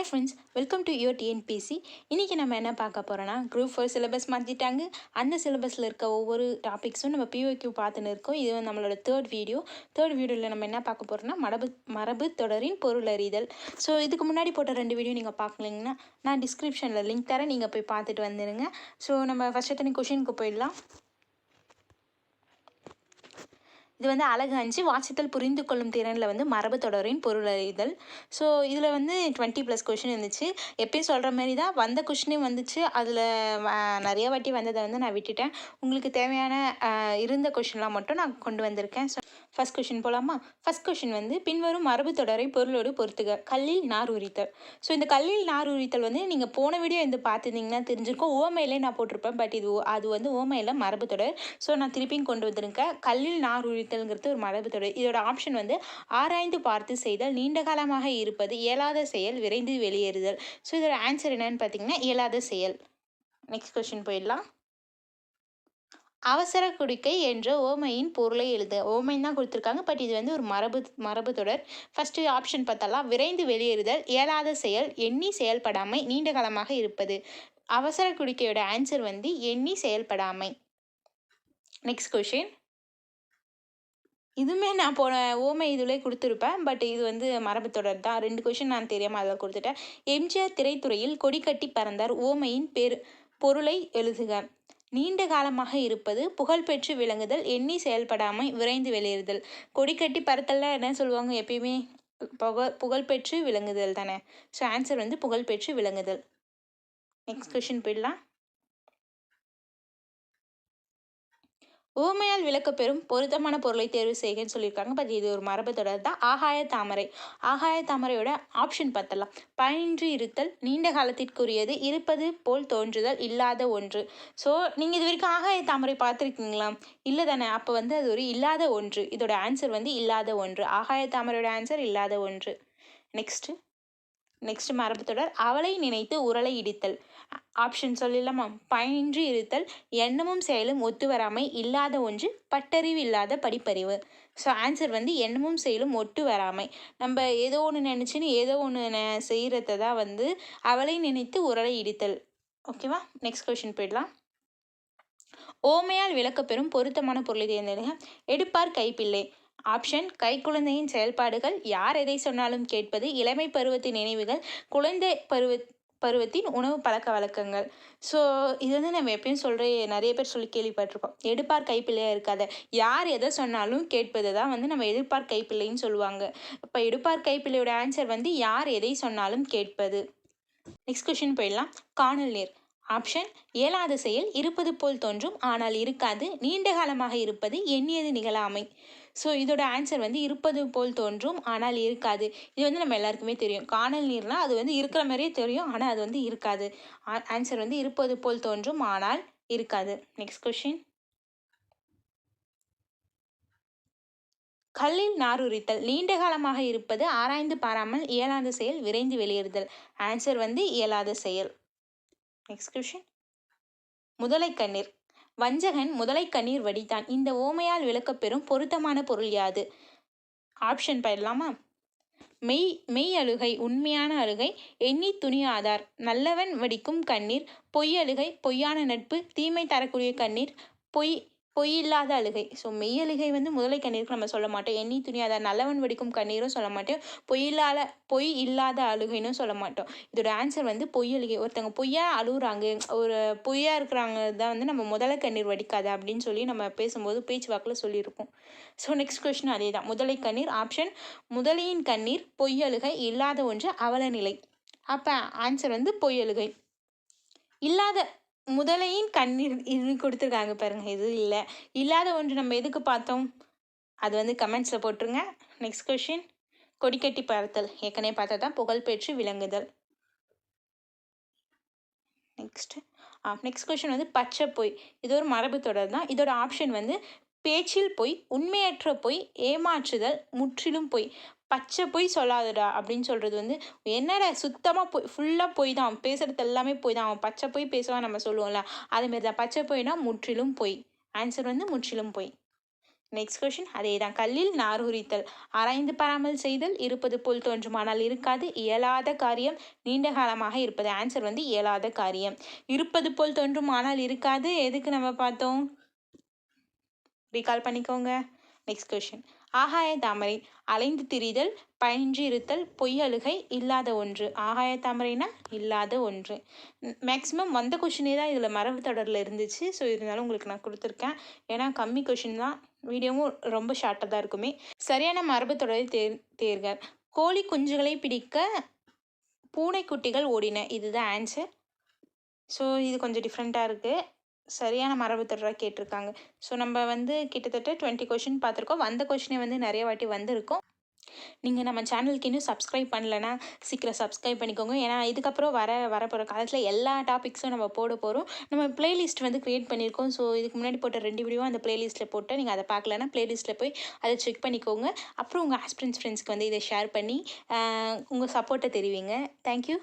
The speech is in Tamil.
Hi friends welcome to your TNPSC இன்றைக்கி நம்ம என்ன பார்க்க போகிறோன்னா குரூப் ஃபோர் சிலபஸ் மாற்றிட்டாங்க அந்த சிலபஸில் இருக்க ஒவ்வொரு டாபிக்ஸும் நம்ம பிஓக்யூ பார்த்துன்னு இருக்கோம். இது வந்து நம்மளோட தேர்ட் வீடியோ தேர்ட் வீடியோவில் நம்ம என்ன பார்க்க போகிறோம்னா மரபு மரபு தொடரின் பொருள் அறிதல். ஸோ இதுக்கு முன்னாடி போட்ட ரெண்டு வீடியோ நீங்கள் பார்க்கலீங்கன்னா நான் டிஸ்கிரிப்ஷனில் லிங்க் தரேன். நீங்கள் போய் பார்த்துட்டு வந்துடுங்க ஸோ நம்ம ஃபஸ்ட் எத்தனை கொஷினுக்கு போயிடலாம்? இது வந்து அழகு அஞ்சு வாசித்தல் புரிந்து கொள்ளும் திறனில் வந்து மரபு தொடரின் பொருள் அறிதல். ஸோ இதில் வந்து டுவெண்ட்டி ப்ளஸ் கொஷின் இருந்துச்சு. எப்பயும் சொல்கிற மாதிரி தான் வந்த கொஷினையும் வந்துச்சு. அதில் நிறைய வாட்டி வந்ததை வந்து நான் விட்டுட்டேன். உங்களுக்கு தேவையான இருந்த கொஷின்லாம் மட்டும் நான் கொண்டு வந்திருக்கேன். ஸோ ஃபஸ்ட் கொஷின் போகலாமா ஃபஸ்ட் கொஷின் வந்து பின்வரும் மரபு தொடரை பொருளோடு பொறுத்துக கல்லில் நார் உரித்தல். ஸோ இந்த கல்லில் நார் உரித்தல் வந்து நீங்கள் போன வீடியோ இந்த பார்த்துருந்தீங்கன்னா தெரிஞ்சிருக்கும். ஓமையிலே நான் போட்டிருப்பேன். பட் இது ஓ- அது வந்து ஓமையில் மரபு தொடர். ஸோ நான் திருப்பியும் கொண்டு வந்திருக்கேன். கல்லில் நார் உரித்தல்ங்கிறது ஒரு மரபு தொடர். இதோட ஆப்ஷன் வந்து ஆராய்ந்து பார்த்து செய்தல் நீண்ட காலமாக இருப்பது இயலாத செயல் விரைந்து வெளியேறுதல். ஸோ இதோட ஆன்சர் என்னன்னு பார்த்தீங்கன்னா இயலாத செயல். நெக்ஸ்ட் கொஸ்டின் போயிடலாம். அவசர குடிக்கை என்ற ஓமையின் பொருளை எழுது ஓமை தான் கொடுத்துருக்காங்க. பட் இது வந்து ஒரு மரபு மரபு தொடர். ஃபஸ்ட்டு ஆப்ஷன் பார்த்தாலாம். விரைந்து வெளியேறுதல் இயலாத செயல் எண்ணி செயல்படாமை நீண்ட காலமாக இருப்பது. அவசர குடிக்கையோட ஆன்சர் வந்து எண்ணி செயல்படாமை. நெக்ஸ்ட் கொஷின் இதுவுமே நான் போன ஓமை இதுலேயே கொடுத்துருப்பேன். பட் இது வந்து மரபு தொடர் தான். ரெண்டு கொஷின் நான் தெரியாமல் அதில் கொடுத்துட்டேன். எம்ஜிஆர் திரைத்துறையில் கொடி கட்டி பறந்தார் ஓமையின் பெரு பொருளை எழுதுக. நீண்ட காலமாக இருப்பது புகழ்பெற்று விளங்குதல் எண்ணி செயல்படாமை விரைந்து வெளியேறுதல். கொடி கட்டி பறத்தல்ல என்ன சொல்லுவாங்க எப்பயுமே? புகழ் புகழ்பெற்று விளங்குதல் தானே? ஸோ ஆன்சர் வந்து புகழ்பெற்று விளங்குதல். நெக்ஸ்ட் கொஷின் போயிடலாம். ஊமையால் விளக்கப்பெறும் பொருத்தமான பொருளை தேர்வு செய்கிறேன்னு சொல்லியிருக்காங்க. பட் இது ஒரு மரபு தொடர் தான். ஆகாய தாமரை. ஆகாய தாமரையோட ஆப்ஷன் பார்த்தலாம் பயனின்றி இருத்தல் நீண்ட காலத்திற்குரியது இருப்பது போல் தோன்றுதல் இல்லாத ஒன்று. ஸோ நீங்கள் இது வரைக்கும் ஆகாய தாமரை பார்த்துருக்கீங்களா? இல்லை தானே? அப்போ வந்து அது ஒரு இல்லாத ஒன்று. இதோட ஆன்சர் வந்து இல்லாத ஒன்று. ஆகாய தாமரையோட ஆன்சர் இல்லாத ஒன்று. நெக்ஸ்ட்டு நெக்ஸ்ட் மரபு தொடர். அவளை நினைத்து உரலை இடித்தல். ஆப்ஷன் சொல்லலாமா பயனின்றி இருத்தல் எண்ணமும் செயலும் ஒத்து வராமை இல்லாத ஒன்று பட்டறிவு இல்லாத படிப்பறிவு. ஸோ ஆன்சர் வந்து எண்ணமும் செயலும் ஒட்டு வராமை நம்ம ஏதோ ஒன்று நினச்சின்னு ஏதோ ஒன்று செய்கிறத தான் வந்து அவளை நினைத்து உரலை இடித்தல். ஓகேவா நெக்ஸ்ட் கொஷின் போயிடலாம். ஓமையால் விளக்கப்பெறும் பொருத்தமான பொருளை தேர்ந்தெடுங்க எடுப்பார் கைப்பிள்ளை. ஆப்ஷன் கைக்குழந்தையின் செயல்பாடுகள் யார் எதை சொன்னாலும் கேட்பது இளமை பருவத்தின் நினைவுகள் குழந்தை பருவ பருவத்தின் உணவு பழக்க வழக்கங்கள். ஸோ இது வந்து நம்ம எப்பயும் சொல்கிற நிறைய பேர் சொல்லி கேள்விப்பட்டிருப்போம். எடுப்பார் கைப்பிள்ளையாக இருக்காத. யார் எதை சொன்னாலும் கேட்பது தான் வந்து நம்ம எதிர்பார் கைப்பிள்ளைன்னு சொல்லுவாங்க. இப்போ எடுப்பார் கைப்பிள்ளையோட ஆன்சர் வந்து யார் எதை சொன்னாலும் கேட்பது. நெக்ஸ்ட் கொஷின் போயிடலாம். காணல் நீர். ஆப்ஷன் இயலாத செயல் இருப்பது போல் தோன்றும் ஆனால் இருக்காது. நீண்ட காலமாக இருப்பது எண்ணியது நிகழாமை. ஸோ இதோட ஆன்சர் வந்து இருப்பது போல் தோன்றும் ஆனால் இருக்காது. இது வந்து நம்ம எல்லாருக்குமே தெரியும். காணல் நீர்னால் அது வந்து இருக்கிற மாதிரியே தெரியும் ஆனால் அது வந்து இருக்காது. ஆன்சர் வந்து இருப்பது போல் தோன்றும் ஆனால் இருக்காது. நெக்ஸ்ட் கொஷின் கல்லில் நாருரித்தல். நீண்ட காலமாக இருப்பது ஆராய்ந்து பாராமல் இயலாத செயல் விரைந்து வெளியேறுதல். ஆன்சர் வந்து இயலாத செயல். நெக்ஸ்ட் கொஷின் முதலை கண்ணீர். வஞ்சகன் முதலை கண்ணீர் வடித்தான். இந்த ஓமையால் விளக்கப்பெறும் பொருத்தமான பொருள் யாது? ஆப்ஷன் பயிரலாமா? மெய் மெய் அழுகை உண்மையான அழுகை எண்ணி துணியாதார் நல்லவன் வடிக்கும் கண்ணீர் பொய் அழுகை பொய்யான நட்பு தீமை தரக்கூடிய கண்ணீர் பொய் பொய் இல்லாத அழுகை. ஸோ மெய் அழுகை வந்து முதலை கண்ணீருக்கு நம்ம சொல்ல மாட்டோம். எண்ணி துணியாத நல்லவன் வடிக்கும் கண்ணீரும் சொல்ல மாட்டோம். பொய் இல்லாத பொய் இல்லாத அழுகைன்னு சொல்ல மாட்டோம். இதோட ஆன்சர் வந்து பொய் அழுகை. ஒருத்தவங்க பொய்யா அழுகுறாங்க ஒரு பொய்யா இருக்கிறாங்க தான் வந்து நம்ம முதலை கண்ணீர் வடிக்காத அப்படின்னு சொல்லி நம்ம பேசும்போது பேச்சு வாக்கில் சொல்லியிருப்போம். ஸோ நெக்ஸ்ட் கொஷின் அதே தான் முதலை கண்ணீர் ஆப்ஷன் முதலையின் கண்ணீர் பொய் அழுகை இல்லாத ஒன்று அவல நிலை. அப்போ ஆன்சர் வந்து பொய் அழுகை. இல்லாத முதலையின் கண்ணீர் இது கொடுத்துருக்காங்க பாருங்க. இது இல்லை. இல்லாத ஒன்று நம்ம எதுக்கு பார்த்தோம்? அது வந்து கமெண்ட்ஸில் போட்டுருங்க. நெக்ஸ்ட் கொஷின் கொடிக்கட்டி பறத்தல் ஏற்கனவே பார்த்தா தான் புகழ்பெற்று விளங்குதல். நெக்ஸ்ட் ஆ நெக்ஸ்ட் கொஷின் வந்து பச்சை பொய். இது ஒரு மரபு தொடர் தான். இதோட ஆப்ஷன் வந்து பேச்சில் பொய் உண்மையற்ற பொய் ஏமாற்றுதல் முற்றிலும் பொய். பச்சை பொய் சொல்லாதடா அப்படின்னு சொல்கிறது வந்து என்னடா சுத்தமாக பொய் ஃபுல்லாக பொய் தான் அவன் பேசுகிறது எல்லாமே பொய் தான் அவன் பச்சை பொய் பேசுவான் நம்ம சொல்லுவோம்ல அதுமாரி தான் பச்சை பொய்னா முற்றிலும் பொய். ஆன்சர் வந்து முற்றிலும் பொய். நெக்ஸ்ட் கொஷின் அதே தான் கல்லில் நார் உரித்தல். ஆராய்ந்து பாராமல் செய்தல் இருப்பது போல் தோன்றும் ஆனால் இருக்காது இயலாத காரியம் நீண்ட காலமாக இருப்பது. ஆன்சர் வந்து இயலாத காரியம். இருப்பது போல் தோன்றும் ஆனால் இருக்காது. எதுக்கு நம்ம பார்த்தோம்? ரீகால் பண்ணிக்கோங்க. நெக்ஸ்ட் கொஷின் ஆகாய தாமரை அலைந்து திரிதல் பயின்று இருத்தல் பொய் அழுகை இல்லாத ஒன்று. ஆகாய தாமரைனா இல்லாத ஒன்று. மேக்ஸிமம் வந்த கொஷினே தான் இதில் மரபு தொடரில் இருந்துச்சு. ஸோ இருந்தாலும் உங்களுக்கு நான் கொடுத்துருக்கேன். ஏன்னா கம்மி கொஷின் தான். வீடியோவும் ரொம்ப ஷார்ட்டாக தான் இருக்குமே. சரியான மரபு தொடரை தேர் தேர்க. கோழி குஞ்சுகளை பிடிக்க பூனைக்குட்டிகள் ஓடின. இதுதான் ஆன்சர் ஸோ இது கொஞ்சம் டிஃப்ரெண்ட்டாக இருக்குது சரியான மரபு தொடராக கேட்டிருக்காங்க. ஸோ நம்ம வந்து கிட்டத்தட்ட டுவெண்ட்டி கொஷின் பார்த்துருக்கோம். வந்த கொஷினே வந்து நிறைய வாட்டி வந்திருக்கும். நீங்கள் நம்ம சேனலுக்கு இன்னும் சப்ஸ்கிரைப் பண்ணலைன்னா சீக்கிரம் சப்ஸ்கிரைப் பண்ணிக்கோங்க. ஏன்னா இதுக்கப்புறம் வர வரப்போகிற காலத்தில் எல்லா டாபிக்ஸும் நம்ம போட போகிறோம் நம்ம பிளேலிஸ்ட் வந்து க்ரியேட் பண்ணியிருக்கோம். ஸோ இதுக்கு முன்னாடி போட்ட ரெண்டு வீடியோ அந்த பிளேலிஸ்ட்டில் போட்டு நீங்கள் அதை பார்க்கலன்னா பிளேலிஸ்ட்டில் போய் அதை செக் பண்ணிக்கோங்க. அப்புறம் உங்கள் ஆஸ்பிரன்ஸ் ஃப்ரெண்ட்ஸ்க்கு வந்து இதை ஷேர் பண்ணி உங்கள் சப்போர்ட்டை தெரிவிங்க. தேங்க்யூ